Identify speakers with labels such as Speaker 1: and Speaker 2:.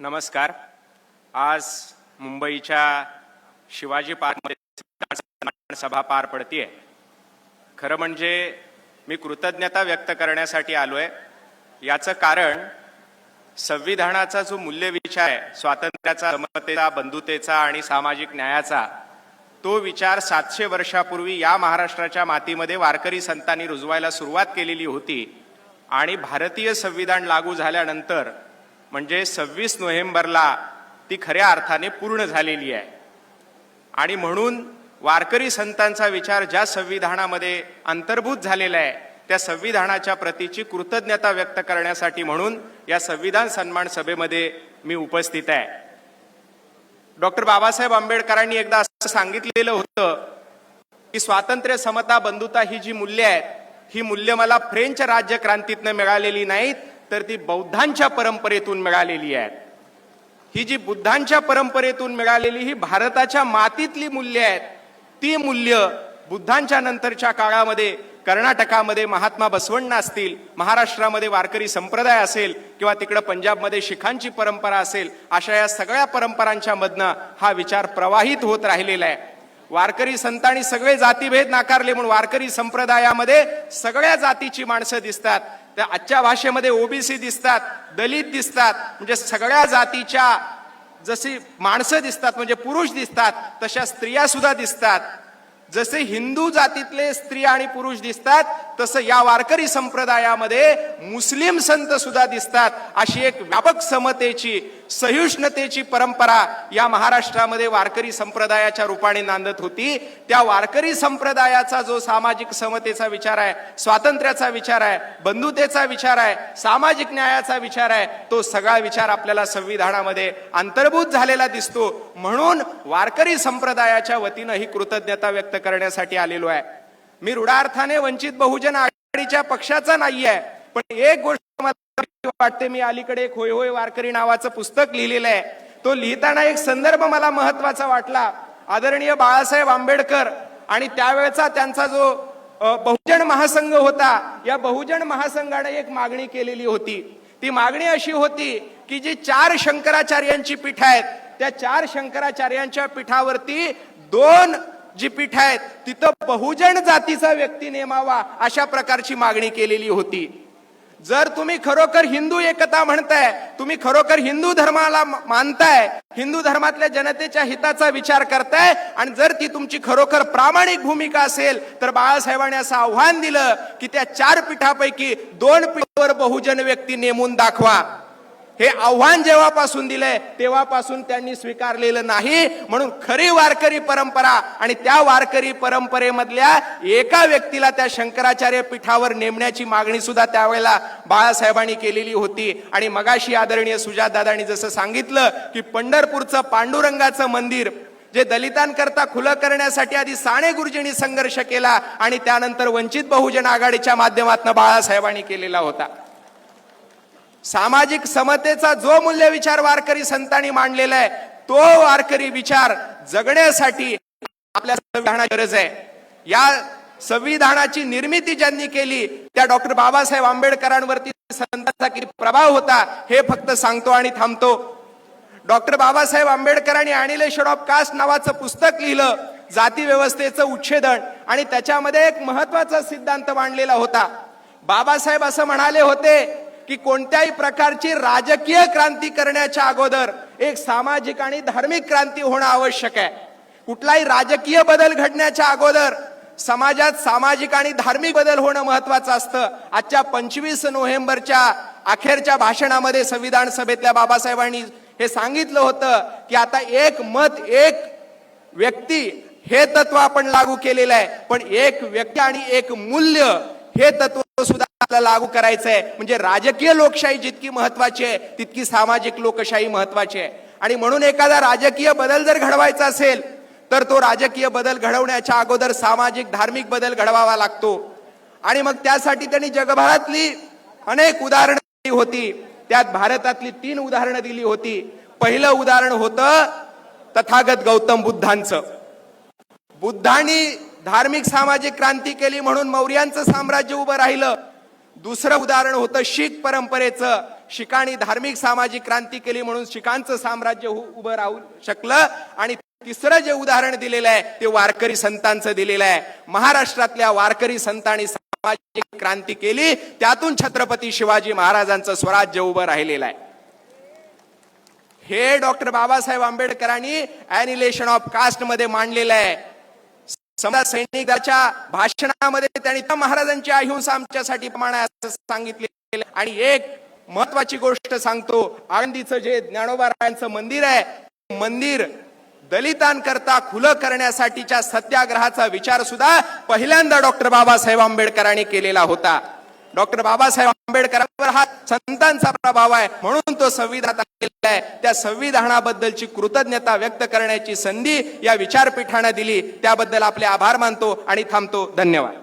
Speaker 1: नमस्कार. आज मुंबईच्या शिवाजी पार्कमध्ये सभा पार पडतीये. खरं म्हणजे मी कृतज्ञता व्यक्त करण्यासाठी आलो आहे याचं कारण संविधानाचा जो मूल्यविचार आहे स्वातंत्र्याचा समतेचा बंधुतेचा आणि सामाजिक न्यायाचा तो विचार सातशे वर्षापूर्वी या महाराष्ट्राच्या मातीमध्ये वारकरी संतांनी रुजवायला सुरुवात केलेली होती आणि भारतीय संविधान लागू झाल्यानंतर म्हणजे सव्वीस नोव्हेंबरला ती खऱ्या अर्थाने पूर्ण झालेली आहे. आणि म्हणून वारकरी संतांचा विचार ज्या संविधानामध्ये अंतर्भूत झालेला आहे त्या संविधानाच्या प्रतीची कृतज्ञता व्यक्त करण्यासाठी म्हणून या संविधान सन्मान सभेमध्ये मी उपस्थित आहे. डॉक्टर बाबासाहेब आंबेडकरांनी एकदा असं सांगितलेलं होतं की स्वातंत्र्य समता बंधुता ही जी मूल्य आहेत ही मूल्य मला फ्रेंच राज्यक्रांतीतनं मिळालेली नाहीत तर ती बौद्धांच्या परंपरेतून मिळालेली आहेत. ही जी बुद्धांच्या परंपरेतून मिळालेली ही भारताच्या मातीतली मूल्य आहेत. ती मूल्य बुद्धांच्या नंतरच्या काळामध्ये कर्नाटकामध्ये महात्मा बसवण्ण असतील महाराष्ट्रामध्ये वारकरी संप्रदाय असेल किंवा तिकडं पंजाबमध्ये शिखांची परंपरा असेल अशा या सगळ्या परंपरांच्या मधनं हा विचार प्रवाहित होत राहिलेला आहे. वारकरी संतांनी सगळे जातीभेद नाकारले म्हणून वारकरी संप्रदायामध्ये सगळ्या जातीची माणसं दिसतात. त्या आजच्या भाषेमध्ये ओबीसी दिसतात दलित दिसतात म्हणजे सगळ्या जातीच्या जशी माणसं दिसतात म्हणजे पुरुष दिसतात तशा स्त्रिया सुद्धा दिसतात. जसे हिंदू जातीतले स्त्री आणि पुरुष दिसतात तसं या वारकरी संप्रदायामध्ये मुस्लिम संत सुद्धा दिसतात. अशी एक व्यापक समतेची सहिष्णुतेची परंपरा या महाराष्ट्रामध्ये वारकरी संप्रदायाच्या रूपाने नांदत होती. त्या वारकरी संप्रदायाचा जो सामाजिक समतेचा विचार आहे स्वातंत्र्याचा विचार आहे बंधुतेचा विचार आहे सामाजिक न्यायाचा विचार आहे तो सगळा विचार आपल्याला संविधानामध्ये अंतर्भूत झालेला दिसतो. म्हणून वारकरी संप्रदायाच्या वतीनं ही कृतज्ञता व्यक्त करण्यासाठी आलेलो आहे. मी रुढार्थाने वंचित बहुजन आघाडीच्या पक्षाचा नाही आहे पण एक गोष्ट मला वाटते मी अलीकडे एक होय होय वारकरी नावाचं पुस्तक लिहिलेलं आहे तो लिहिताना एक संदर्भ मला महत्त्वाचा वाटला. आदरणीय बाळासाहेब आंबेडकर आणि त्यावेळचा त्यांचा जो बहुजन महासंघ होता या बहुजन महासंघाने एक मागणी केलेली होती. ती मागणी अशी होती की जी चार शंकराचार्यांची पीठ आहेत त्या चार शंकराचार्यांच्या पीठावरती दोन जी पीठ आहेत तिथं बहुजन जातीचा व्यक्ती नेमावा अशा प्रकारची मागणी केलेली होती. जर तुम्ही खरोखर हिंदू एकता म्हणताय तुम्ही खरोखर हिंदू धर्माला मानताय हिंदू धर्मातल्या जनतेच्या हिताचा विचार करताय आणि जर ती तुमची खरोखर प्रामाणिक भूमिका असेल तर बाळासाहेबांनी असं आव्हान दिलं की त्या चार पीठापैकी दोन पीठावर बहुजन व्यक्ती नेमून दाखवा. हे आव्हान जेव्हापासून दिलंय तेव्हापासून त्यांनी स्वीकारलेलं नाही. म्हणून खरी वारकरी परंपरा आणि त्या वारकरी परंपरेमधल्या एका व्यक्तीला त्या शंकराचार्य पीठावर नेमण्याची मागणी सुद्धा त्यावेळेला बाळासाहेबांनी केलेली होती. आणि मगाशी आदरणीय सुजातदादांनी जसं सांगितलं की पंढरपूरचं पांडुरंगाचं मंदिर जे दलितांकरता खुलं करण्यासाठी आधी साने गुरुजींनी संघर्ष केला आणि त्यानंतर वंचित बहुजन आघाडीच्या माध्यमातून बाळासाहेबांनी केलेला होता. सामाजिक समतेचा जो मूल्य विचार वारकरी संतांनी मांडलेला आहे तो वारकरी विचार जगण्यासाठी आपल्या संविधानाची गरज आहे. या संविधानाची निर्मिती ज्यांनी केली त्या डॉक्टर बाबासाहेब आंबेडकरांवरती संतांचा किती प्रभाव होता हे फक्त सांगतो आणि थांबतो. डॉक्टर बाबासाहेब आंबेडकरांनी अॅनिलेशन ऑफ कास्ट नावाचं पुस्तक लिहिलं जाती व्यवस्थेचं उच्छेदन आणि त्याच्यामध्ये एक महत्त्वाचा सिद्धांत मांडलेला होता. बाबासाहेब असं म्हणाले होते की कोणत्याही प्रकारची राजकीय क्रांती करण्याच्या अगोदर एक सामाजिक आणि धार्मिक क्रांती होणं आवश्यक आहे. कुठलाही राजकीय बदल घडण्याच्या अगोदर समाजात सामाजिक आणि धार्मिक बदल होणं महत्वाचं असतं. आजच्या पंचवीस नोव्हेंबरच्या अखेरच्या भाषणामध्ये संविधान सभेतल्या बाबासाहेबांनी हे सांगितलं होतं की आता एक मत एक व्यक्ती हे तत्व आपण लागू केलेलं आहे. पण एक व्यक्ती आणि एक मूल्य हे तत्व आपल्याला लागू करायचं आहे म्हणजे राजकीय लोकशाही जितकी महत्वाची आहे तितकी सामाजिक लोकशाही महत्वाची आहे. आणि म्हणून एखादा राजकीय बदल जर घडवायचा असेल तर तो राजकीय बदल घडवण्याच्या अगोदर सामाजिक धार्मिक बदल घडवावा लागतो. आणि मग त्यासाठी त्यांनी जगभरातली अनेक उदाहरणं दिली होती. त्यात भारतातली तीन उदाहरणं दिली होती. पहिलं उदाहरण होतं तथागत गौतम बुद्धांचं. बुद्धांनी धार्मिक सामाजिक क्रांती केली म्हणून मौर्यांचं साम्राज्य उभं राहिलं. दुसरं उदाहरण होतं शीख परंपरेचं.
Speaker 2: शिकाणी धार्मिक सामाजिक क्रांती केली म्हणून शिखांचं साम्राज्य उभं राहू शकलं. आणि तिसरं जे उदाहरण दिलेलं आहे ते वारकरी संतांचं दिलेलं आहे. महाराष्ट्रातल्या वारकरी संतांनी सामाजिक क्रांती केली. त्यातून छत्रपती शिवाजी महाराजांचं स्वराज्य उभं राहिलेलं आहे. हे डॉक्टर बाबासाहेब आंबेडकरांनी अॅनिलेशन ऑफ कास्टमध्ये मांडलेलं आहे. समजा सैनिकाच्या भाषणामध्ये त्यांनी त्या महाराजांची अहिंसा आमच्यासाठी प्रमाण आहे असं सांगितले आणि एक महत्वाची गोष्ट सांगतो आळंदीचं जे ज्ञानोबारायांचं मंदिर आहे मंदिर दलितांकरता खुलं करण्यासाठीच्या सत्याग्रहाचा विचार सुद्धा पहिल्यांदा डॉक्टर बाबासाहेब आंबेडकरांनी केलेला होता. डॉक्टर बाबासाहेब आंबेडकरांवर हा संतांचा प्रभाव आहे म्हणून तो संविधानात त्या संविधानाबद्दलची कृतज्ञता व्यक्त करण्याची संधी या विचारपीठानं दिली. त्याबद्दल आपले आभार मानतो आणि थांबतो. धन्यवाद.